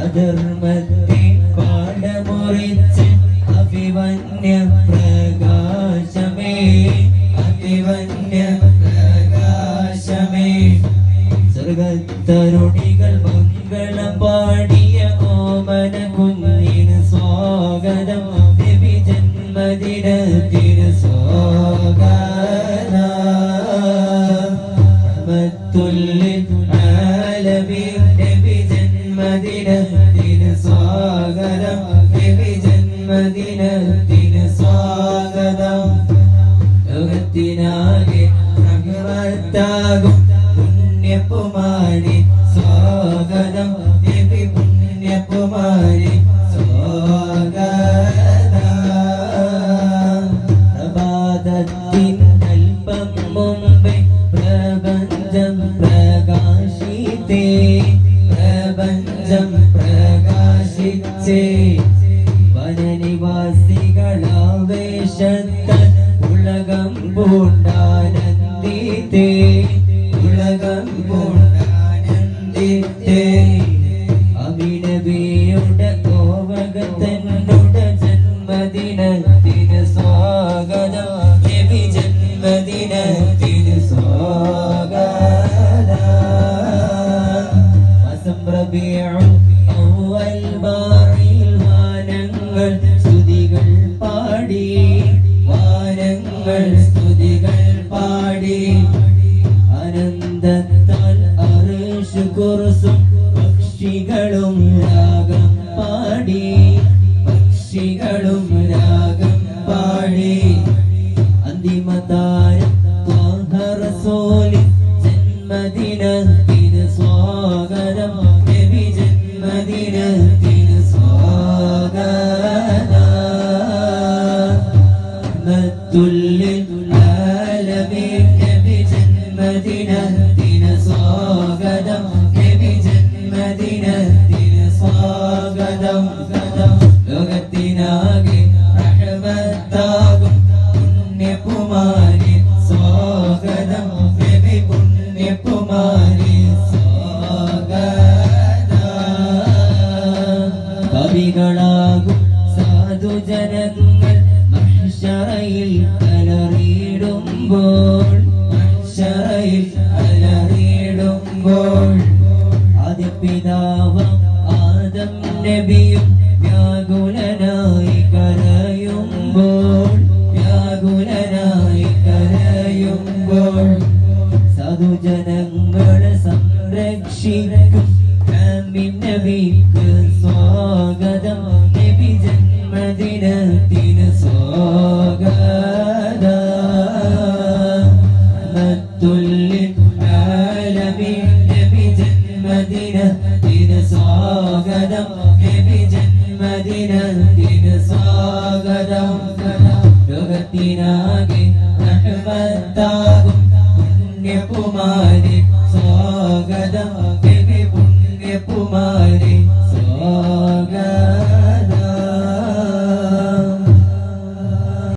അധർമ്മത്തെ പാടമുറിച്ച് അഭിവന്യ പ്രകാശമേ അഭിവന്യ പ്രകാശമേ സ്വർഗത്തരുണികൾ മംഗളം പാടിയ ഓമന കുഞ്ഞിന് സ്വാഗതം. നബി ജന്മദിനത്തിന് സ്വാഗതം ജന്മദിനത്തിന് സ്വാഗതം. നബി ജന്മദിനത്തിന് സ്വാഗതം. ലോകത്തിനാകെ റഹ്മത്താകും പുണ്യപ്പുമാരി സ്വാഗതം. പൂണ്ടാനന്ദിത്തേ ഉലകം പൂണ്ടാനന്ദിത്തേ അഭിനബിയുടെ കോവകത്തന്നുടെ ജന്മദിനത്തിന് സ്വാഗതം നബി ജന്മദിനത്തിന് സ്വാഗതം റബീഉൽ അവ്വൽ ബാറിൽ വാനങ്ങൾ സ്തുതികൾ പാടി വാനങ്ങൾ സ്തുതികൾ പാടി അനന്തത്താൽ അറിഷ് കുറസും പക്ഷികളും രാഗം പാടി. പക്ഷികളും രാഗം പാടി. റസൂലി നബി ജന്മദിനത്തിന് സ്വാഗതം. ലോകത്തിനാകെ റഹ്മത്താകും പുണ്യകുമാരി സ്വാഗതം. നബി പുണ്യകുമാരി സ്വാഗതം. കവികളാകും അലറിയിടുമ്പോൾ മഹിഷറയിൽ അലറിയിടുമ്പോൾ ആദ്യ പിതാവ് ആദം നബിയും വ്യാകുലനായി കരയുമ്പോൾ വ്യാകുലനായി കരയുമ്പോൾ സാധുജനങ്ങളെ സംരക്ഷിക്കും. നബിക്ക് സ്വാഗതം. നബി ജന്മദിനത്തിന് സ്വാഗതം. റഹ്മത്തുല്ലിൽ ആലമീൻ നബി ജന്മദിനത്തിന് സ്വാഗതം. ജന്മദിനത്തിന് സ്വാഗതം. ലോകത്തിനാകെ റഹ്മത്താകും. പുണ്യകുമാരി സ്വാഗതം.